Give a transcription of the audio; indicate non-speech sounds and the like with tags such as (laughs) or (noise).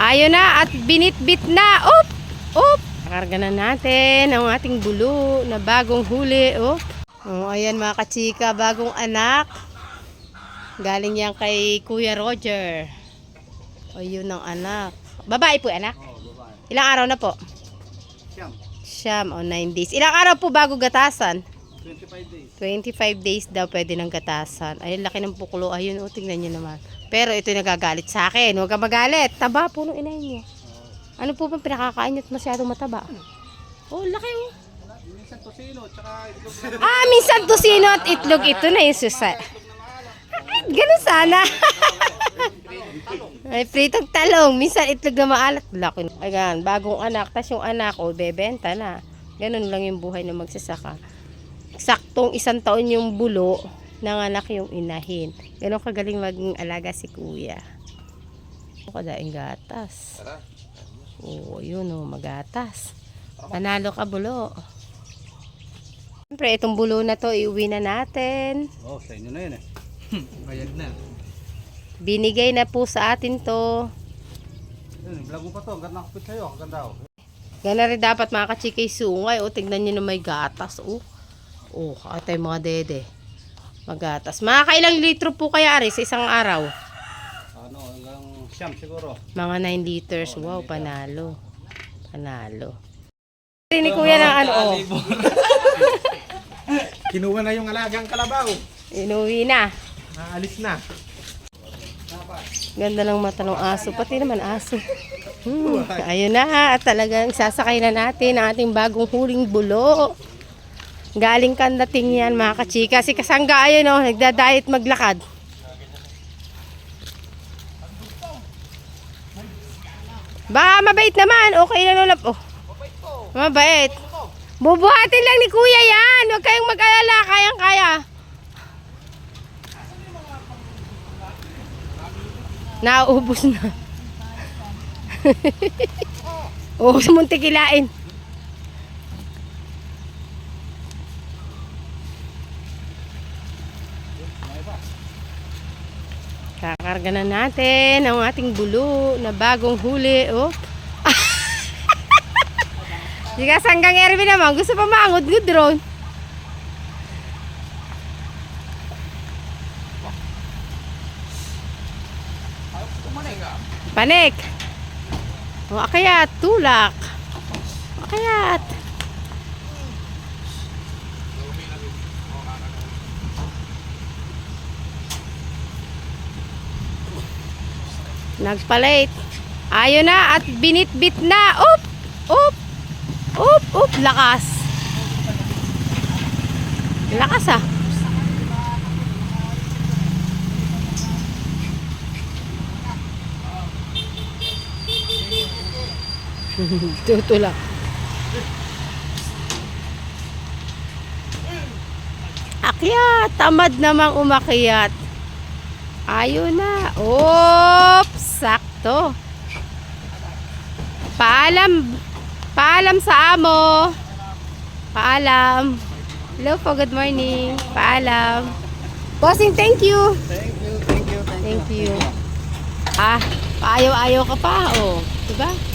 Ayun na at binitbit na. Op! Op! Karga na natin ang ating bulo na bagong huli. Op! Oh, ayan mga kachika, bagong anak. Galing yan kay Kuya Roger. O yun ang anak. Babae po anak? Ilang araw na po? Siyam. Siyam o 9 days. Ilang araw po bago gatasan? 25 days. 25 days daw pwede ng gatasan. Ay, laki ng pukulo. Ayun, o, tingnan nyo naman. Pero ito yung nagagalit sa akin. Huwag ka magalit. Taba po nung inay niyo. Ano po bang pinakakain niyo at masyadong mataba? Oh, laki oh. Minsan tosino, tsaka itlog Ah, minsan tusino at itlog. Ito na yung susa. Ay, ganun sana. Ay, pritong talong. Minsan itlog na maalat. Laki. Ayan, bagong anak. Tapos yung anak, oh, bebenta na. Ganun lang yung buhay ng magsasaka. Saktong isang taon yung bulo, nanganak yung inahin. Ganun kagaling maging alaga si kuya. Kadaing gatas. Oo, yun oh, magatas. Panalo ka bulo. Siyempre, itong bulo na to, iuwi na natin. Oh, sa inyo na yun eh. (laughs) Bayad na. Binigay na po sa atin to. Yun, vlog mo pa to. Ang ganda kapit sa'yo. Ang ganda oh. Gana rin dapat mga kachikay sungay. O, tignan nyo na may gatas. O, o katay mga dede. Magatas. Mga kailang litro po kaya ari sa isang araw? Ano, hanggang siyam siguro. Mga 9 liters. Wow, panalo. Panalo. Ni kuya ng ano, oh. (laughs) Kinuha na yung alagang kalabaw. Inuwi na. Naalis na. Ganda ng mata ng aso. Pati naman aso. Hmm, ayun na. At talagang sasakay na natin ang ating bagong huling bulo. Galing kandating yan mga kachika. Si Kasangga ayun o. Nagdadayet maglakad. Baka mabait naman. Okay na lulap. Oh. Mabait. Bubuhatin lang ni kuya yan. Huwag kayong mag-alala. Kayang-kaya. Nauubos na. (laughs) Oo, sa Kakarga na natin ang ating bulo na bagong huli. Oh. (laughs) Di ka sanggang Erwin naman. Gusto pa maangod ng drone. Panik. O akayat, tulak. Akayat. Nagpalit. Ayun na at binitbit na. Up! Up! Up! Up! Lakas. Lakas ah. (laughs) Tutulak. Akyat! Tamad namang umakyat. Ayun na. Oops! Sakto. Paalam. Paalam sa amo. Paalam. Hello po, good morning. Paalam. Bossing, thank you. Thank you, thank you, thank Thank you. Ah, paayaw-ayaw ka pa. Oh, diba?